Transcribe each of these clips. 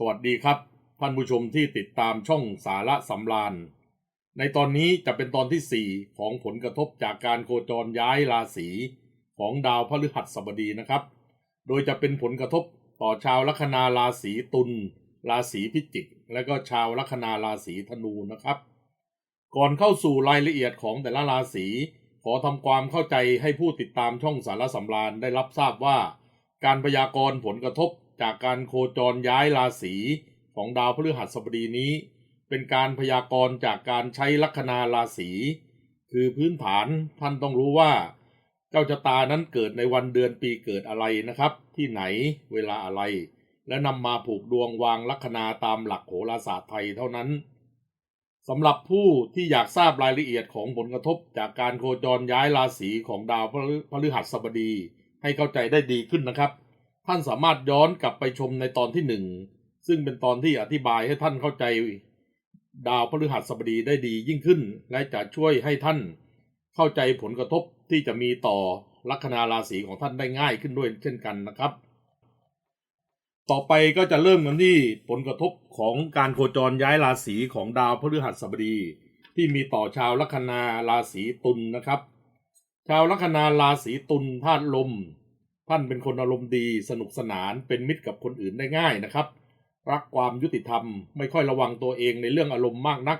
สวัสดีครับ ท่านผู้ชมที่ติดตามช่องสาระสำราญ ในตอนนี้จะเป็นตอนที่ 4 ของผลกระทบจากการโคจรย้ายราศีของดาวพฤหัสบดีนะครับ โดยจะเป็นผลกระทบต่อชาวลัคนาราศีตุลราศีพิจิก และก็ชาวลัคนาราศีธนูนะครับ ก่อนเข้าสู่รายละเอียดของแต่ละราศีขอทำความเข้าใจให้ผู้ติดตามช่องสาระสำราญได้รับทราบว่า การพยากรณ์ผลกระทบ จากการโคจรย้ายราศีของดาวพฤหัสบดีนี้ เป็นการพยากรณ์จากการใช้ลัคนาราศีคือพื้นฐานท่านต้องรู้ว่า เจ้าชะตานั้นเกิดในวันเดือนปีเกิดอะไรนะครับ ที่ไหนเวลาอะไร และนำมาผูกดวงวางลัคนาตามหลักโหราศาสตร์ไทยเท่านั้นสำหรับผู้ที่อยากทราบรายละเอียดของผลกระทบจากการโคจรย้ายราศีของดาวพฤหัสบดี ให้เข้าใจได้ดีขึ้นนะครับ ท่านสามารถย้อนกลับไปชมในตอนที่หนึ่งซึ่งเป็นตอนที่อธิบายให้ท่านเข้าใจ ดาวพฤหัสบดีได้ดียิ่งขึ้น และจะช่วยให้ท่านเข้าใจผลกระทบที่จะมีต่อลัคนาราศีของท่านได้ง่ายขึ้นด้วยเช่นกันนะครับ ต่อไปก็จะเริ่มกันที่ผลกระทบของการโคจรย้ายราศีของดาวพฤหัสบดี ที่มีต่อชาวลัคนาราศีตุลนนะครับ ชาวลัคนาราศีตุลธาตุลม ท่านเป็นคนอารมณ์ดีสนุกสนานเป็นมิตรกับคนอื่นได้ง่ายนะครับ รักความยุติธรรมไม่ค่อยระวังตัวเองในเรื่องอารมณ์มากนัก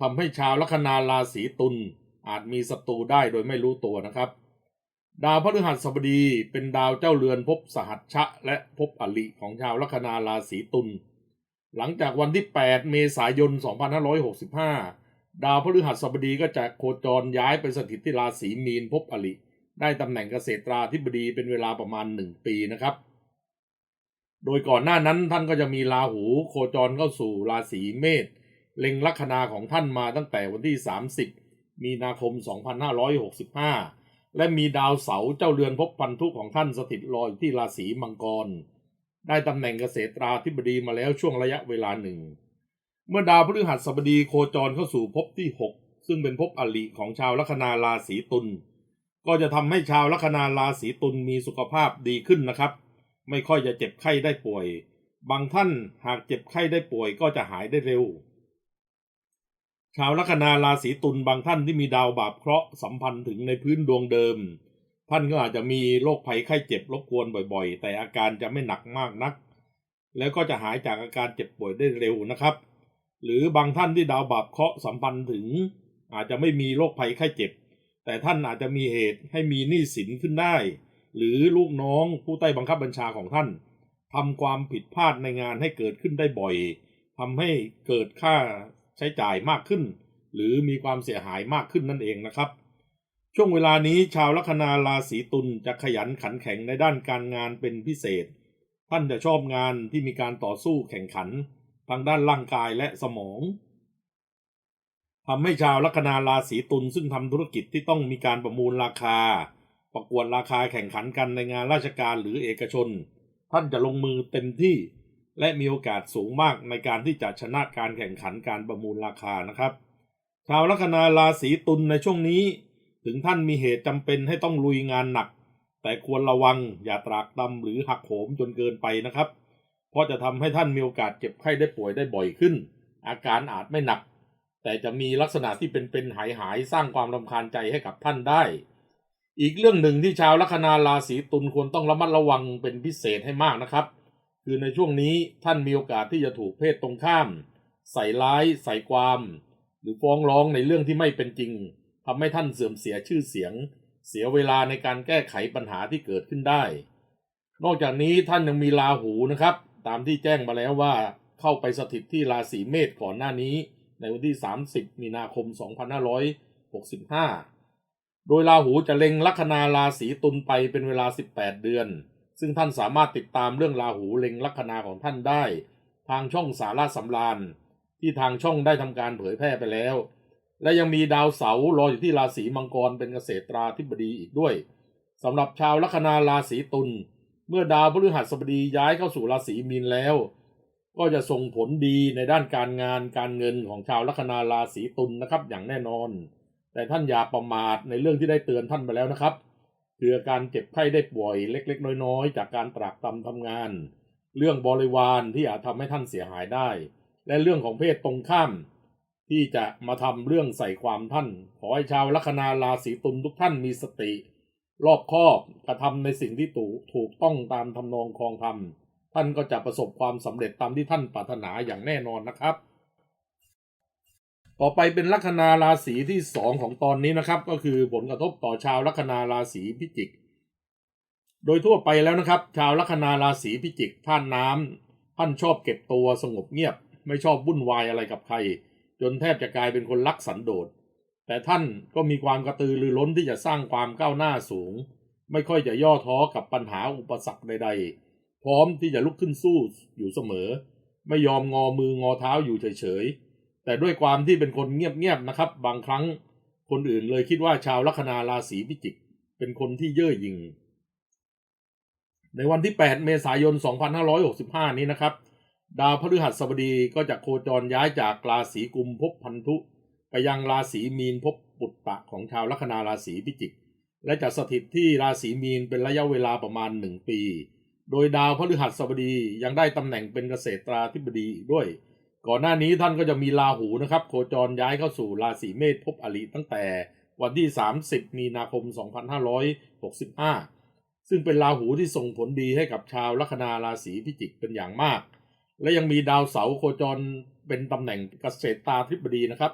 ทำให้ชาวลัคนาราศีตุลอาจมีศัตรูได้โดยไม่รู้ตัวนะครับ ดาวพฤหัสบดีเป็นดาวเจ้าเรือนภพสหัชชะ และภพอลิของชาวลัคนาราศีตุลหลังจากวันที่ 8 เมษายน 2565 ดาวพฤหัสบดีก็จะโคจรย้ายไปสถิตที่ราศีมีนภพอลิ ได้ตำแหน่งเกษตราธิบดีเป็นเวลาประมาณ1ปีนะครับ โดยก่อนหน้านั้นท่านก็จะมีราหูโคจรเข้าสู่ราศีเมษเล็งลัคนาของท่านมาตั้งแต่วันที่ 30 มีนาคม 2565 และมีดาวเสาร์เจ้าเรือนภพพันธุของท่านสถิตรออยู่ที่ราศีมังกร ได้ตำแหน่งเกษตราธิบดีมาแล้วช่วงระยะเวลาหนึ่ง เมื่อดาวพฤหัสบดีโคจรเข้าสู่ภพที่ 6 ซึ่งเป็นภพอลิของชาวลัคนาราศีตุล ก็จะทำให้ชาวลัคนาราศีตุลมีสุขภาพดีขึ้นนะครับ ไม่ค่อยจะเจ็บไข้ได้ป่วย บางท่านหากเจ็บไข้ได้ป่วยก็จะหายได้เร็ว ชาวลัคนาราศีตุลบางท่านที่มีดาวบาปเคราะห์สัมพันธ์ถึงในพื้นดวงเดิม ท่านก็อาจจะมีโรคภัยไข้เจ็บรบกวนบ่อยๆ แต่อาการจะไม่หนักมากนัก แล้วก็จะหายจากอาการเจ็บป่วยได้เร็วนะครับ หรือบางท่านที่ดาวบาปเคราะห์สัมพันธ์ถึง อาจจะไม่มีโรคภัยไข้เจ็บ แต่ท่านอาจจะมีเหตุให้มีหนี้สินขึ้นได้ หรือลูกน้องผู้ใต้บังคับบัญชาของท่านทำความผิดพลาดในงานให้เกิดขึ้นได้บ่อยทำให้เกิดค่าใช้จ่ายมากขึ้น หรือมีความเสียหายมากขึ้นนั่นเองนะครับ ช่วงเวลานี้ชาวลัคนาราศีตุลจะขยันขันแข็งในด้านการงานเป็นพิเศษ ท่านจะชอบงานที่มีการต่อสู้แข่งขันทางด้านร่างกายและสมอง ทำให้ชาวลัคนาราศีตุลซึ่งทำธุรกิจที่ต้องมีการประมูลราคา ประกวดราคาแข่งขันกันในงานราชการหรือเอกชน ท่านจะลงมือเต็มที่ และมีโอกาสสูงมากในการที่จะชนะการแข่งขันการประมูลราคานะครับ ชาวลัคนาราศีตุลในช่วงนี้ ถึงท่านมีเหตุจำเป็นให้ต้องลุยงานหนัก แต่ควรระวังอย่าตรากตำหรือหักโหมจนเกินไปนะครับ เพราะจะทำให้ท่านมีโอกาสเจ็บไข้ได้ป่วยได้บ่อยขึ้น อาการอาจไม่หนัก แต่จะมีลักษณะที่เป็นเป็นหายหายสร้างความรำคาญใจให้กับท่านได้ อีกเรื่องหนึ่งที่ชาวลัคนาราศีตุลควรต้องระมัดระวังเป็นพิเศษให้มากนะครับ คือในช่วงนี้ท่านมีโอกาสที่จะถูกเพศตรงข้าม ใส่ร้าย ใส่ความ หรือฟ้องร้องในเรื่องที่ไม่เป็นจริงทำให้ท่านเสื่อมเสียชื่อเสียง เสียเวลาในการแก้ไขปัญหาที่เกิดขึ้นได้ นอกจากนี้ท่านยังมีราหูนะครับ ตามที่แจ้งมาแล้วว่าเข้าไปสถิตที่ราศีเมษก่อนหน้านี้ ในวันที่ 30 มีนาคม 2565 โดยราหูจะเล็งลัคนาราศีตุลไปเป็นเวลา 18 เดือน ซึ่งท่านสามารถติดตามเรื่องราหูเล็งลัคนาของท่านได้ ทางช่องสาราสำราญที่ทางช่องได้ทำการเผยแพร่ไปแล้ว และยังมีดาวเสาร์รออยู่ที่ราศีมังกรเป็นเกษตราธิบดีอีกด้วยสำหรับชาวลัคนาราศีตุลเมื่อดาวพฤหัสบดีย้ายเข้าสู่ราศีมีนแล้ว ก็จะส่งผลดีในด้านการงานการเงินของชาวลัคนาราศีตุลนะครับ อย่างแน่นอน แต่ท่านอย่าประมาทในเรื่องที่ได้เตือนท่านไปแล้วนะครับคือการเจ็บไข้ได้ป่วยเล็ก ๆ น้อยๆ จากการตรากตรำทำงาน เรื่องบริวารที่อาจทำให้ท่านเสียหายได้ และเรื่องของเพศตรงข้าม ที่จะมาทำเรื่องใส่ความท่าน ขอให้ชาวลัคนาราศีตุลทุกท่านมีสติ รอบคอบกระทำในสิ่งที่ถูกถูกต้องตามทำนองคลองธรรม ท่านก็จะประสบความสำเร็จตามที่ท่านปรารถนาอย่างแน่นอนนะครับ ต่อไปเป็นลัคนาราศีที่สองของตอนนี้นะครับ ก็คือผลกระทบต่อชาวลัคนาราศีพิจิก โดยทั่วไปแล้วนะครับ ชาวลัคนาราศีพิจิกท่านน้ำท่านชอบเก็บตัวสงบเงียบ ไม่ชอบวุ่นวายอะไรกับใคร จนแทบจะกลายเป็นคนรักสันโดษแต่ท่านก็มีความกระตือรือร้นที่จะสร้างความก้าวหน้าสูง ไม่ค่อยจะย่อท้อกับปัญหาอุปสรรคใดๆ พร้อมที่จะลุกขึ้นสู้อยู่เสมอ ไม่ยอมงอมืองอเท้าอยู่เฉยๆ แต่ด้วยความที่เป็นคนเงียบๆนะครับ บางครั้งคนอื่นเลยคิดว่าชาวลัคนาราศีพิจิก เป็นคนที่เย่อหยิ่ง ในวันที่ 8 เมษายน 2565 นี้นะครับ ดาวพฤหัสบดีก็จะโคจรย้ายจากราศีกุมภพพันธุ ไปยังราศีมีนภพปุตตะของชาวลัคนาราศีพิจิก และจะสถิตที่ราศีมีนเป็นระยะเวลาประมาณ 1 ปี โดยดาวพฤหัสบดียังได้ตำแหน่งเป็นเกษตราธิบดีอีกด้วย ก่อนหน้านี้ท่านก็จะมีราหูนะครับ โคจรย้ายเข้าสู่ราศีเมษภพอริตั้งแต่วันที่ 30 มีนาคม 2565 ซึ่งเป็นราหูที่ส่งผลดีให้กับชาวลัคนาราศีพิจิกเป็นอย่างมาก และยังมีดาวเสาร์โคจรเป็นตำแหน่งเกษตราธิบดีนะครับ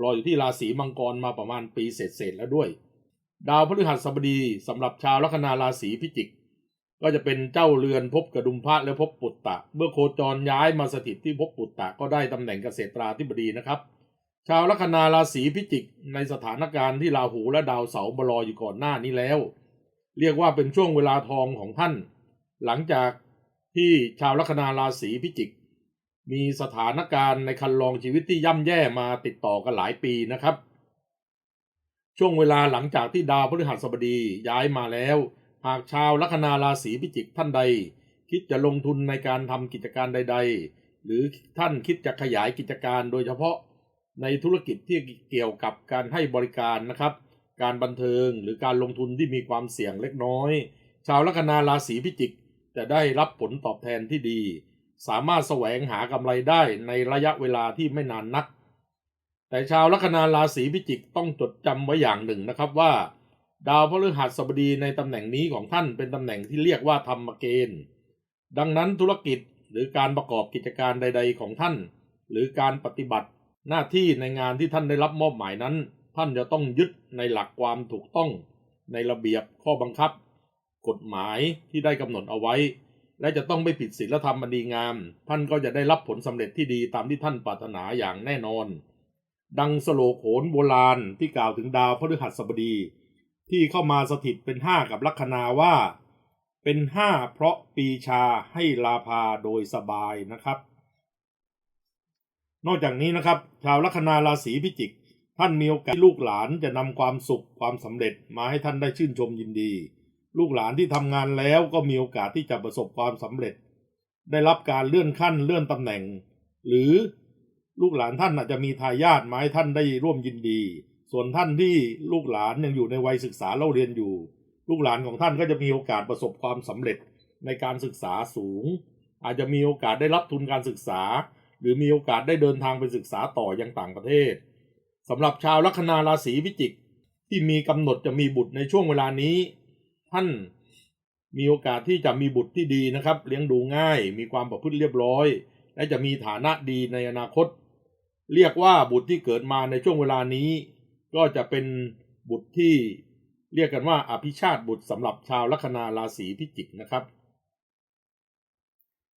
รออยู่ที่ราศีมังกรมาประมาณปีเศษๆแล้วด้วย ดาวพฤหัสบดีสำหรับชาวลัคนาราศีพิจิก ก็จะเป็นเจ้าเรือนภพกระดุมพระและภพปุตตะ เมื่อโคจรย้ายมาสถิตที่ภพปุตตะก็ได้ตำแหน่งเกษตราธิบดีนะครับ ชาวลัคนาราศีพิจิกในสถานการณ์ที่ราหูและดาวเสาร์มารออยู่ก่อนหน้านี้แล้ว เรียกว่าเป็นช่วงเวลาทองของท่าน หลังจากที่ชาวลัคนาราศีพิจิก มีสถานการณ์ในคันลองชีวิตที่ย่ำแย่มาติดต่อกันหลายปีนะครับ ช่วงเวลาหลังจากที่ดาวพฤหัสบดีย้ายมาแล้ว หากชาวลัคนาราศีพิจิกท่านใด คิดจะลงทุนในการทำกิจการใด ๆ หรือท่านคิดจะขยายกิจการโดยเฉพาะในธุรกิจที่เกี่ยวกับการให้บริการนะครับ การบันเทิงหรือการลงทุนที่มีความเสี่ยงเล็กน้อย ชาวลัคนาราศีพิจิกจะได้รับผลตอบแทนที่ดี สามารถแสวงหากำไรได้ในระยะเวลาที่ไม่นานนัก แต่ชาวลัคนาราศีพิจิกต้องจดจำไว้อย่างหนึ่งนะครับว่า ดาวพฤหัสบดีในตำแหน่งนี้ของท่านเป็นตำแหน่งที่เรียกว่าธรรมเกณฑ์ ดังนั้นธุรกิจหรือการประกอบกิจการใด ๆ ของท่าน หรือการปฏิบัติ หน้าที่ในงานที่ท่านได้รับมอบหมายนั้น ท่านจะต้องยึดในหลักความถูกต้องในระเบียบข้อบังคับ กฎหมายที่ได้กำหนดเอาไว้ และจะต้องไม่ผิดศีลธรรมอันดีงาม ท่านก็จะได้รับผลสำเร็จที่ดีตามที่ท่านปรารถนาอย่างแน่นอน ดังสโลโขนโบราณที่กล่าวถึงดาวพฤหัสบดี ที่เข้ามาสถิตเป็นห้ากับลัคนาว่า เป็นห้าเพราะปีชาให้ลาภาโดยสบายนะครับ นอกจากนี้นะครับ ชาวลัคนาราศีพิจิก ท่านมีโอกาสลูกหลานจะนำความสุขความสำเร็จมาให้ท่านได้ชื่นชมยินดี ลูกหลานที่ทำงานแล้วก็มีโอกาสที่จะประสบความสำเร็จ ได้รับการเลื่อนขั้นเลื่อนตำแหน่ง หรือลูกหลานท่านอาจจะมีทายาทมาให้ท่านได้ร่วมยินดี ส่วนท่านที่ลูกหลานยังอยู่ในวัยศึกษาเล่าเรียนอยู่ ลูกหลานของท่านก็จะมีโอกาสประสบความสำเร็จในการศึกษาสูง อาจจะมีโอกาสได้รับทุนการศึกษา หรือมีโอกาสได้เดินทางไปศึกษาต่อยังต่างประเทศสำหรับชาวลัคนาราศีพิจิกที่มีกำหนดจะมีบุตรในช่วงเวลานี้ ท่านมีโอกาสที่จะมีบุตรที่ดีนะครับ เลี้ยงดูง่าย มีความประพฤติเรียบร้อย และจะมีฐานะดีในอนาคต เรียกว่าบุตรที่เกิดมาในช่วงเวลานี้ ก็จะเป็นบุตรที่เรียกกันว่าอภิชาติบุตรสำหรับชาวลัคนาราศีพิจิกนะครับ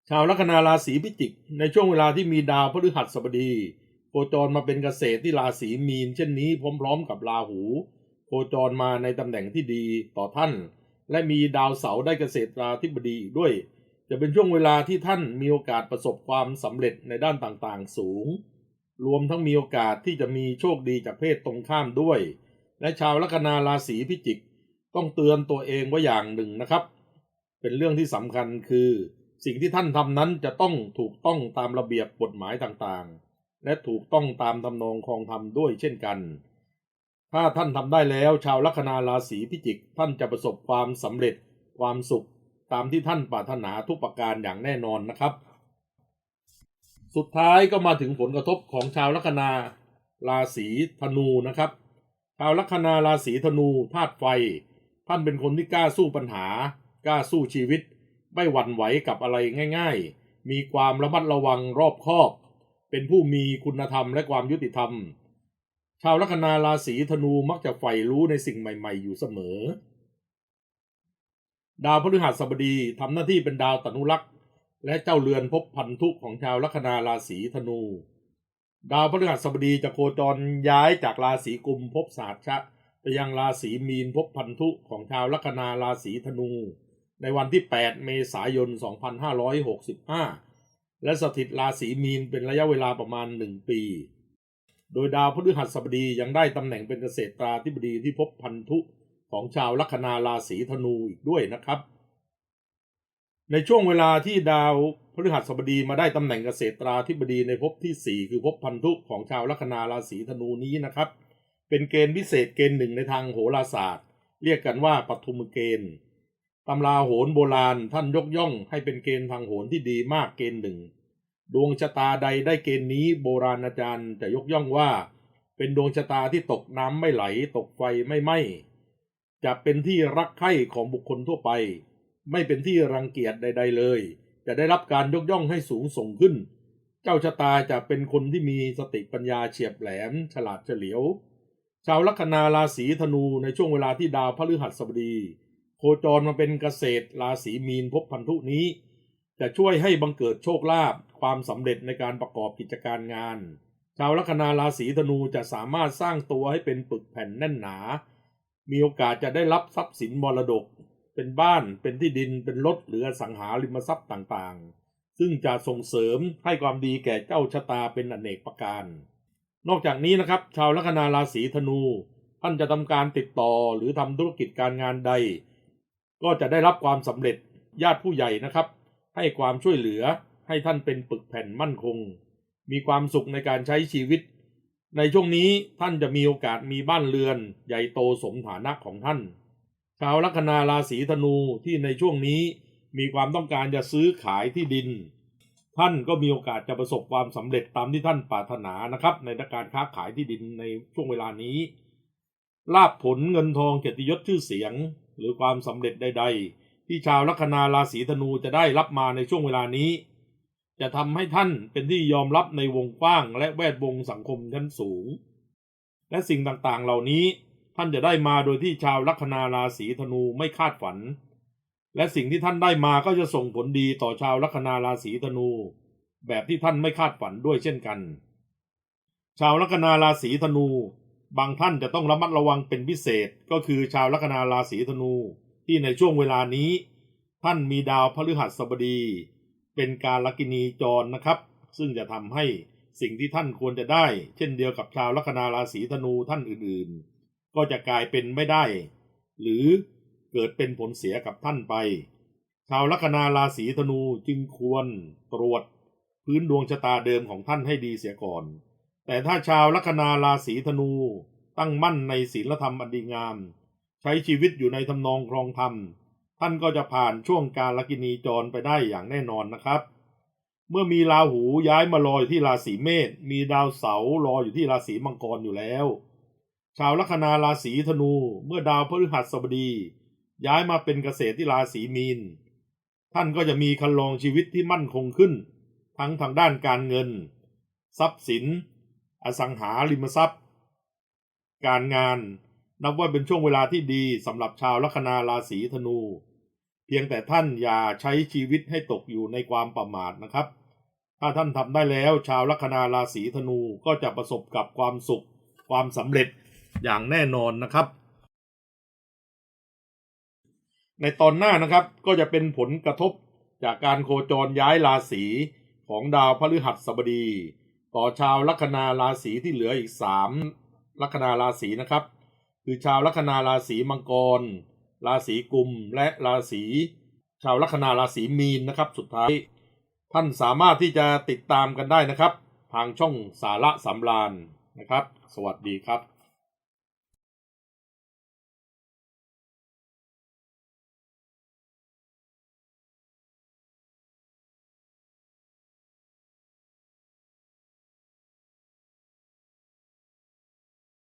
ชาวลัคนาราศีพิจิก ในช่วงเวลาที่มีดาวพฤหัสบดีโคจรมาเป็นเกษตรที่ราศีมีน เช่นนี้พร้อมๆกับราหู โคจรมาในตำแหน่งที่ดีต่อท่าน และมีดาวเสาร์ได้เกษตรราธิบดีด้วย จะเป็นช่วงเวลาที่ท่านมีโอกาสประสบความสำเร็จในด้านต่างๆสูง รวมทั้งมีโอกาสที่จะมีโชคดีจากเพศตรงข้ามด้วย และชาวลัคนาราศีพิจิก ต้องเตือนตัวเองไว้อย่างหนึ่งนะครับ เป็นเรื่องที่สำคัญคือ สิ่งที่ท่านทำนั้นจะต้องถูกต้องตามระเบียบกฎหมายต่างๆ และถูกต้องตามทำนองคลองธรรมด้วยเช่นกัน ถ้าท่านทำได้แล้ว ชาวลัคนาราศีพิจิก ท่านจะประสบความสำเร็จความสุขตามที่ท่านปรารถนาทุกประการอย่างแน่นอนนะครับ สุดท้ายก็มาถึงผลกระทบของชาวลัคนาราศีธนูนะครับ ชาวลัคนาราศีธนูธาตุไฟ ท่านเป็นคนที่กล้าสู้ปัญหา กล้าสู้ชีวิต ไม่หวั่นไหวกับอะไรง่าย ๆ มีความระมัดระวังรอบคอบ เป็นผู้มีคุณธรรมและความยุติธรรม ชาวลัคนาราศีธนูมักจะใฝ่รู้ในสิ่งใหม่ ๆ อยู่เสมอ ดาวพฤหัสบดีทำหน้าที่เป็นดาวตนุรักษ์ และเจ้าเรือนภพพันธุของชาวลัคนาราศีธนู ดาวพฤหัสบดีจะโคจรย้ายจากราศีกุมภพศาสตร์ชะไปยังราศีมีนภพพันธุของชาวลัคนาราศีธนู ในวันที่ 8 เมษายน 2565 และสถิตราศีมีนเป็นระยะเวลาประมาณ 1 ปี โดยดาวพฤหัสบดียังได้ตำแหน่งเป็นเกษตราธิบดีที่ภพพันธุของชาวลัคนาราศีธนูอีกด้วยนะครับ ในช่วงเวลาที่ดาวพฤหัสบดีมาได้ตำแหน่งเกษตราธิบดีในภพที่ 4 คือภพพันธุของชาวลัคนาราศีธนูนี้นะครับ เป็นเกณฑ์พิเศษเกณฑ์หนึ่งในทางโหราศาสตร์ เรียกกันว่าปฐุมเกณฑ์ตำราโหรโบราณท่านยกย่องให้เป็นเกณฑ์ทางโหรที่ดีมากเกณฑ์หนึ่งดวงชะตาใดได้เกณฑ์นี้โบราณอาจารย์จะยกย่องว่า เป็นดวงชะตาที่ตกน้ำไม่ไหล ตกไฟไม่ไหม้จะเป็นที่รักใคร่ของบุคคลทั่วไป ไม่เป็นที่รังเกียจใด ๆ เลย จะได้รับการยกย่องให้สูงส่งขึ้น เจ้าชะตาจะเป็นคนที่มีสติปัญญาเฉียบแหลม ฉลาดเฉลียว ชาวลัคนาราศีธนูในช่วงเวลาที่ดาวพฤหัสบดีโคจรมาเป็นเกษตรราศีมีนภพพันธุนี้ จะช่วยให้บังเกิดโชคลาภความสำเร็จในการประกอบกิจการงาน ชาวลัคนาราศีธนูจะสามารถสร้างตัวให้เป็นปึกแผ่นแน่นหนา มีโอกาสจะได้รับทรัพย์สินมรดก เป็นบ้านเป็นที่ดินเป็นรถหรืออสังหาริมทรัพย์ต่างๆ ซึ่งจะส่งเสริมให้ความดีแก่เจ้าชะตาเป็นอเนกประการ นอกจากนี้นะครับ ชาวลัคนาราศีธนู ท่านจะทำการติดต่อหรือทำธุรกิจการงานใด ก็จะได้รับความสำเร็จญาติผู้ใหญ่นะครับ ให้ความช่วยเหลือให้ท่านเป็นปึกแผ่นมั่นคง มีความสุขในการใช้ชีวิต ในช่วงนี้ท่านจะมีโอกาสมีบ้านเรือน ใหญ่โตสมฐานะของท่าน ชาวลัคนาราศีธนูที่ในช่วงนี้มีความต้องการจะซื้อขายที่ดิน ท่านก็มีโอกาสจะประสบความสำเร็จตามที่ท่านปรารถนานะครับ ในการค้าขายที่ดินในช่วงเวลานี้ลาบผลเงินทองเกียรติยศชื่อเสียง หรือความสำเร็จใด ๆ ที่ชาวลัคนาราศีธนูจะได้รับมาในช่วงเวลานี้ จะทำให้ท่านเป็นที่ยอมรับในวงกว้าง และแวดวงสังคมชั้นสูง และสิ่งต่างๆ เหล่านี้ ท่านจะได้มาโดยที่ชาวลัคนาราศีธนูไม่คาดฝัน และสิ่งที่ท่านได้มาก็จะส่งผลดีต่อชาวลัคนาราศีธนู แบบที่ท่านไม่คาดฝันด้วยเช่นกัน ชาวลัคนาราศีธนู บางท่านจะต้องระมัดระวังเป็นพิเศษก็คือชาวลัคนาราศีธนูที่ในช่วงเวลานี้ ท่านมีดาวพฤหัสบดี เป็นการลักินีจรนะครับ ซึ่งจะทำให้สิ่งที่ท่านควรจะได้ เช่นเดียวกับชาวลัคนาราศีธนูท่านอื่นๆ ก็จะกลายเป็นไม่ได้ หรือเกิดเป็นผลเสียกับท่านไป ชาวลัคนาราศีธนูจึงควรตรวจพื้นดวงชะตาเดิมของท่านให้ดีเสียก่อน แต่ถ้าชาวลัคนาราศีธนูตั้งมั่นในศีลธรรมอันดีงาม ใช้ชีวิตอยู่ในทำนองครองธรรม ท่านก็จะผ่านช่วงการลกินีจรไปได้อย่างแน่นอนนะครับ เมื่อมีราหูย้ายมาลอยที่ราศีเมษมีดาวเสาร์รออยู่ที่ราศีมังกรอยู่แล้ว ชาวลัคนาราศีธนูเมื่อดาวพฤหัสบดี ย้ายมาเป็นเกษตรที่ราศีมีน ท่านก็จะมีคันลองชีวิตที่มั่นคงขึ้น ทั้งทางด้านการเงิน ทรัพย์สิน อสังหาริมทรัพย์ การงานนับว่าเป็นช่วงเวลาที่ดีสำหรับชาวลัคนาราศีธนู เพียงแต่ท่านอย่าใช้ชีวิตให้ตกอยู่ในความประมาทนะครับ ถ้าท่านทำได้แล้วชาวลัคนาราศีธนูก็จะประสบกับความสุข ความสำเร็จ อย่างแน่นอนนะครับ ในตอนหน้านะครับก็จะเป็นผลกระทบจากการโคจรย้ายราศีของดาวพฤหัสบดี ต่อชาวลัคนาราศีที่เหลืออีกสามลัคนาราศีนะครับ คือชาวลัคนาราศีมังกร ราศีกุมและราศีชาวลัคนาราศีมีนนะครับ สุดท้าย ท่านสามารถที่จะติดตามกันได้นะครับ ทางช่องสาระสำราญนะครับ สวัสดีครับ